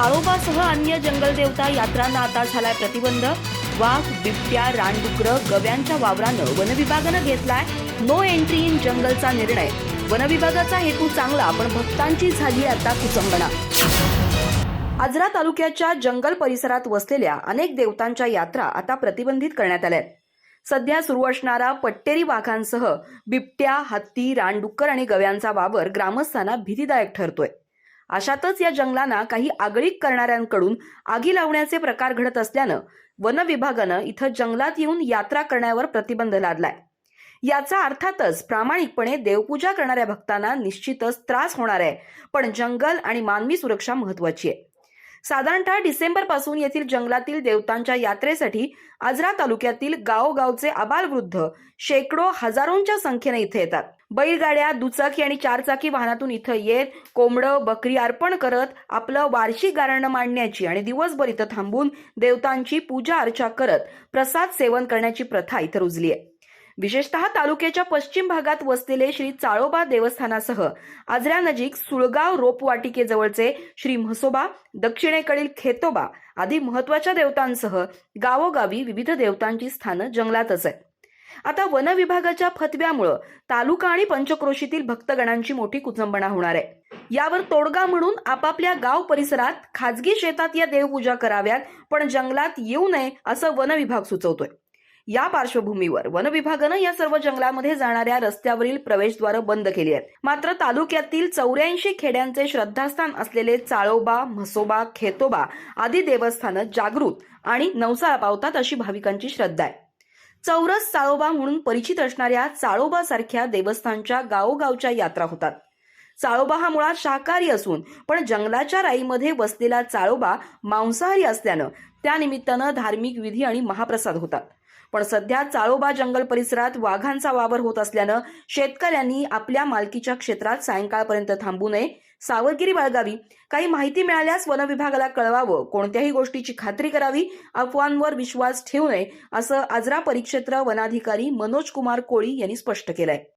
ताळोबासह अन्य जंगल देवता यात्रांना आता झालाय प्रतिबंध. वाघ बिबट्या रानडुकर गव्यांच्या वावरानं वनविभागानं घेतलाय नो एंट्री इन जंगलचा निर्णय. वनविभागाचा हेतू चांगला पण भक्तांची झाली आता कुचंबणा. आजरा तालुक्याच्या जंगल परिसरात वसलेल्या अनेक देवतांच्या यात्रा आता प्रतिबंधित करण्यात आल्या आहेत. सध्या सुरू असणारा पट्टेरी वाघांसह बिबट्या हत्ती रानडुक्कर आणि गव्यांचा वावर ग्रामस्थांना भीतीदायक ठरतोय. अशातच या जंगलांना काही आगळीक करणाऱ्यांकडून आगी लावण्याचे प्रकार घडत असल्यानं वन विभागानं इथं जंगलात येऊन यात्रा करण्यावर प्रतिबंध लादलाय. याचा अर्थातच प्रामाणिकपणे देवपूजा करणाऱ्या भक्तांना निश्चितच त्रास होणार आहे पण जंगल आणि मानवी सुरक्षा महत्वाची आहे. साधारणतः डिसेंबरपासून येथील जंगलातील देवतांच्या यात्रेसाठी आजरा तालुक्यातील गावोगावचे आबालवृद्ध शेकडो हजारोंच्या संख्येने इथे येतात. बैलगाड्या दुचाकी आणि चारचाकी वाहनातून इथं येत कोंबडं बकरी अर्पण करत आपलं वार्षिक गारणं मांडण्याची आणि दिवसभर इथं थांबून देवतांची पूजा अर्चा करत प्रसाद सेवन करण्याची प्रथा इथं रुजली आहे. विशेषतः तालुक्याच्या पश्चिम भागात वसलेले श्री चाळोबा देवस्थानासह आजऱ्यानजीक सुळगाव रोपवाटिकेजवळचे श्री म्हसोबा दक्षिणेकडील खेतोबा आदी महत्त्वाच्या देवतांसह गावोगावी विविध देवतांची स्थानं जंगलातच आहेत. आता वन विभागाच्या फतव्यामुळं तालुका आणि पंचक्रोशीतील भक्तगणांची मोठी कुचंबणा होणार आहे. यावर तोडगा म्हणून आपापल्या गाव परिसरात खाजगी शेतात या देवपूजा कराव्यात पण जंगलात येऊ नये असं वन विभाग सुचवतोय. या पार्श्वभूमीवर वन विभागानं या सर्व जंगलामध्ये जाणाऱ्या रस्त्यावरील प्रवेशद्वारं बंद केली आहेत. मात्र तालुक्यातील चौऱ्याऐंशी खेड्यांचे श्रद्धास्थान असलेले चाळोबा म्हसोबा खेतोबा आदी देवस्थानं जागृत आणि नवसाळा पावतात अशी भाविकांची श्रद्धा आहे. चौरस चाळोबा म्हणून परिचित असणाऱ्या चाळोबा सारख्या देवस्थानच्या गावोगावच्या यात्रा होतात. चाळोबा हा मुळात शाकाहारी असून पण जंगलाच्या राईमध्ये वसलेला चाळोबा मांसाहारी असल्यानं त्यानिमित्तानं धार्मिक विधी आणि महाप्रसाद होतात. पण सध्या चाळोबा जंगल परिसरात वाघांचा वावर होत असल्यानं शेतकऱ्यांनी आपल्या मालकीच्या क्षेत्रात सायंकाळपर्यंत थांबू नये. सावधगिरी बाळगावी. काही माहिती मिळाल्यास वन विभागाला कळवावं. कोणत्याही गोष्टीची खात्री करावी. अफवांवर विश्वास ठेवू नये असं आजरा परिक्षेत्र वनाधिकारी मनोज कुमार कोळी यांनी स्पष्ट केलंय.